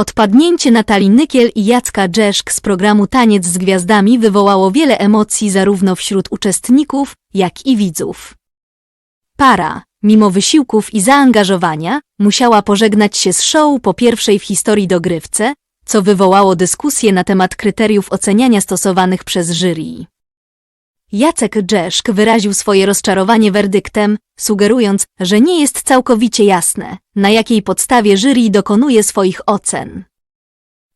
Odpadnięcie Natalii Nykiel i Jacka Dżeszk z programu Taniec z Gwiazdami wywołało wiele emocji zarówno wśród uczestników, jak i widzów. Para, mimo wysiłków i zaangażowania, musiała pożegnać się z show po pierwszej w historii dogrywce, co wywołało dyskusję na temat kryteriów oceniania stosowanych przez jury. Jacek Dżeszk wyraził swoje rozczarowanie werdyktem, sugerując, że nie jest całkowicie jasne, na jakiej podstawie jury dokonuje swoich ocen.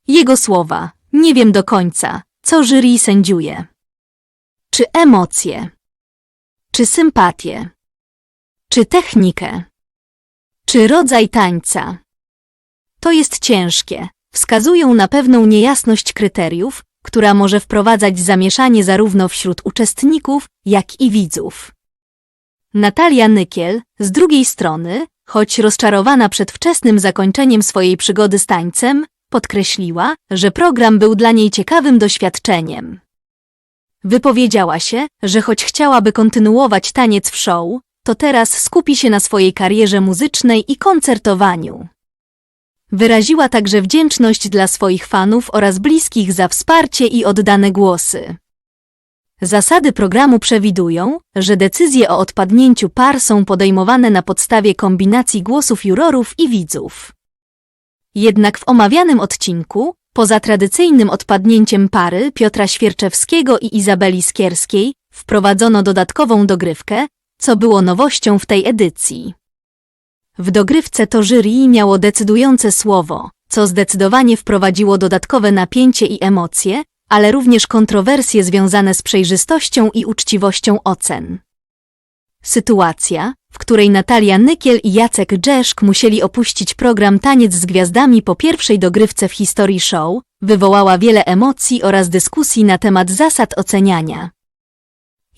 Jego słowa, nie wiem do końca, co jury sędziuje. Czy emocje? Czy sympatię? Czy technikę? Czy rodzaj tańca? To jest ciężkie. Wskazują na pewną niejasność kryteriów, która może wprowadzać zamieszanie zarówno wśród uczestników, jak i widzów. Natalia Nykiel, z drugiej strony, choć rozczarowana przedwczesnym zakończeniem swojej przygody z tańcem, podkreśliła, że program był dla niej ciekawym doświadczeniem. Wypowiedziała się, że choć chciałaby kontynuować taniec w show, to teraz skupi się na swojej karierze muzycznej i koncertowaniu. Wyraziła także wdzięczność dla swoich fanów oraz bliskich za wsparcie i oddane głosy. Zasady programu przewidują, że decyzje o odpadnięciu par są podejmowane na podstawie kombinacji głosów jurorów i widzów. Jednak w omawianym odcinku, poza tradycyjnym odpadnięciem pary Piotra Świerczewskiego i Izabeli Skierskiej, wprowadzono dodatkową dogrywkę, co było nowością w tej edycji. W dogrywce to jury miało decydujące słowo, co zdecydowanie wprowadziło dodatkowe napięcie i emocje, ale również kontrowersje związane z przejrzystością i uczciwością ocen. Sytuacja, w której Natalia Nykiel i Jacek Dżeszk musieli opuścić program Taniec z Gwiazdami po pierwszej dogrywce w historii show, wywołała wiele emocji oraz dyskusji na temat zasad oceniania.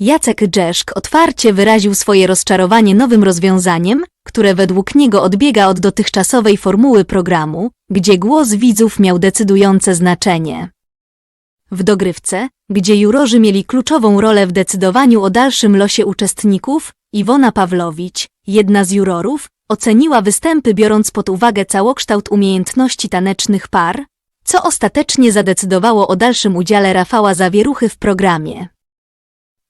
Jacek Dżeszk otwarcie wyraził swoje rozczarowanie nowym rozwiązaniem, które według niego odbiega od dotychczasowej formuły programu, gdzie głos widzów miał decydujące znaczenie. W dogrywce, gdzie jurorzy mieli kluczową rolę w decydowaniu o dalszym losie uczestników, Iwona Pawlowicz, jedna z jurorów, oceniła występy biorąc pod uwagę całokształt umiejętności tanecznych par, co ostatecznie zadecydowało o dalszym udziale Rafała Zawieruchy w programie.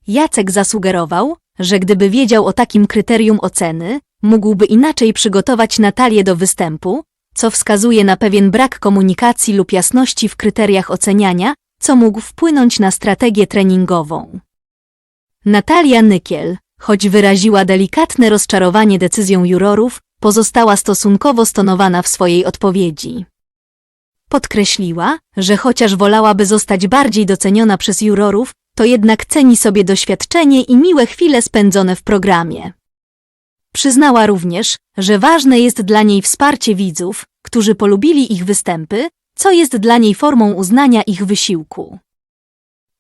Jacek zasugerował, że gdyby wiedział o takim kryterium oceny, mógłby inaczej przygotować Natalię do występu, co wskazuje na pewien brak komunikacji lub jasności w kryteriach oceniania, co mógł wpłynąć na strategię treningową. Natalia Nykiel, choć wyraziła delikatne rozczarowanie decyzją jurorów, pozostała stosunkowo stonowana w swojej odpowiedzi. Podkreśliła, że chociaż wolałaby zostać bardziej doceniona przez jurorów, to jednak ceni sobie doświadczenie i miłe chwile spędzone w programie. Przyznała również, że ważne jest dla niej wsparcie widzów, którzy polubili ich występy, co jest dla niej formą uznania ich wysiłku.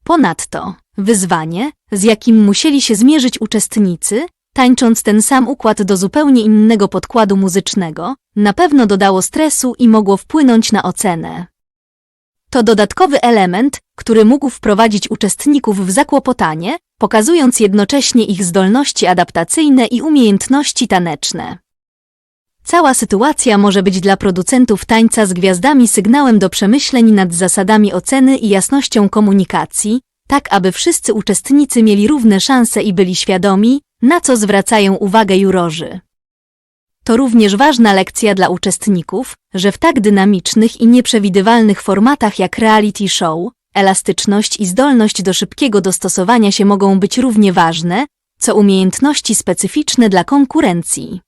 Ponadto, wyzwanie, z jakim musieli się zmierzyć uczestnicy, tańcząc ten sam układ do zupełnie innego podkładu muzycznego, na pewno dodało stresu i mogło wpłynąć na ocenę. To dodatkowy element, który mógł wprowadzić uczestników w zakłopotanie, pokazując jednocześnie ich zdolności adaptacyjne i umiejętności taneczne. Cała sytuacja może być dla producentów tańca z gwiazdami sygnałem do przemyśleń nad zasadami oceny i jasnością komunikacji, tak aby wszyscy uczestnicy mieli równe szanse i byli świadomi, na co zwracają uwagę jurorzy. To również ważna lekcja dla uczestników, że w tak dynamicznych i nieprzewidywalnych formatach jak reality show, elastyczność i zdolność do szybkiego dostosowania się mogą być równie ważne, co umiejętności specyficzne dla konkurencji.